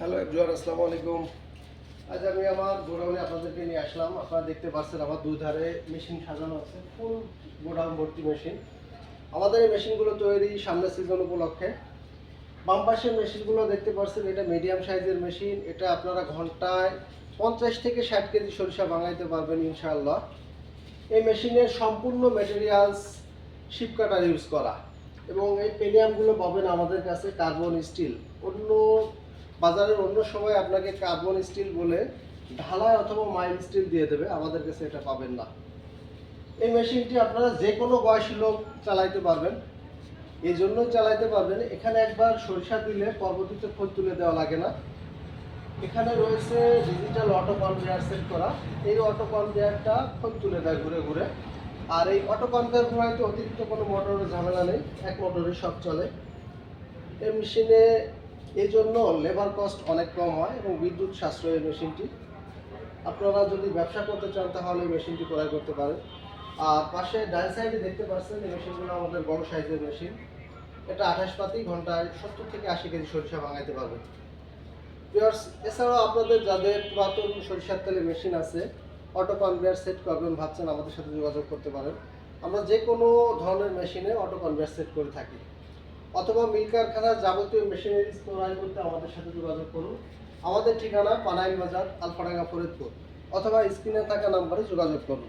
Hello everyone, আসসালামু আলাইকুম। আজ আমি আমার গোডাউনে আপনাদেরকে নিয়ে আসলাম। আপনারা দেখতে পাচ্ছেন আমার দুই ধারে মেশিন সাজানো আছে, ফুল গোডাউন ভর্তি মেশিন। আমাদের এই মেশিনগুলো তৈরি সামনের সিজন উপলক্ষে। বাম পাশের মেশিনগুলো দেখতে পাচ্ছেন, এটা মিডিয়াম সাইজের মেশিন। এটা আপনারা ঘন্টায় পঞ্চাশ থেকে ষাট কেজি সরিষা বাঙাইতে পারবেন ইনশাআল্লাহ। এই মেশিনের সম্পূর্ণ মেটেরিয়ালস শিপ কাটার ইউজ করা। এবং এই পেনিয়ামগুলো পাবেন আমাদের কাছে কার্বন স্টিল অন্য বাজারের অন্য সময় আপনাকে কার্বন স্টিল বলে ঢালাই অথবা মাইল স্টিল দিয়ে দেবে, আমাদের কাছে এটা পাবেন না। এই মেশিনটি আপনারা যে কোনো বয়সী লোক চালাইতে পারবেন। এই জন্যই চালাইতে পারবেন। এখানে একবার সরিষা দিলে পরবর্তীতে খোঁজ তুলে দেওয়া লাগে না। এখানে রয়েছে ডিজিটাল অটো কনভেয়ার সেট করা। এই অটো কনভেয়ারটা খোঁজ তুলে দেয় ঘুরে ঘুরে। আর এই অটো কনভেয়ার ঘোরাইতে অতিরিক্ত কোনো মোটরের ঝামেলা নেই, এক মোটরে সব চলে। এই মেশিনে এই জন্য লেবার কস্ট অনেক কম হয় এবং বিদ্যুৎ সাশ্রয়ী মেশিনটি। আপনারা যদি ব্যবসা করতে চান, তাহলে মেশিনটি ক্রয় করতে পারেন। আর পাশে ডান সাইডে দেখতে পাচ্ছেন, এই মেশিনগুলো আমাদের বড় সাইজের মেশিন। এটা আঠাশ পাতি, ঘন্টায় সত্তর থেকে আশি কেজি সরিষা ভাঙাইতে পারবে ভিউয়ার্স এছাড়াও আপনাদের যাদের পুরাতন সরিষার তেলের মেশিন আছে, অটো কনভেয়ার সেট করবেন, ভাবছেন আমাদের সাথে যোগাযোগ করতে পারেন। আমরা যে কোনো ধরনের মেশিনে অটো কনভেয়ার সেট করে থাকি। অথবা মিল কারখানার যাবতীয় মেশিনারি ক্রয় করতে আমাদের সাথে যোগাযোগ করুন। আমাদের ঠিকানা পানাইল বাজার, আলফাডাঙ্গা ফরিদপুর। অথবা স্ক্রিনে থাকা নাম্বারে যোগাযোগ করুন।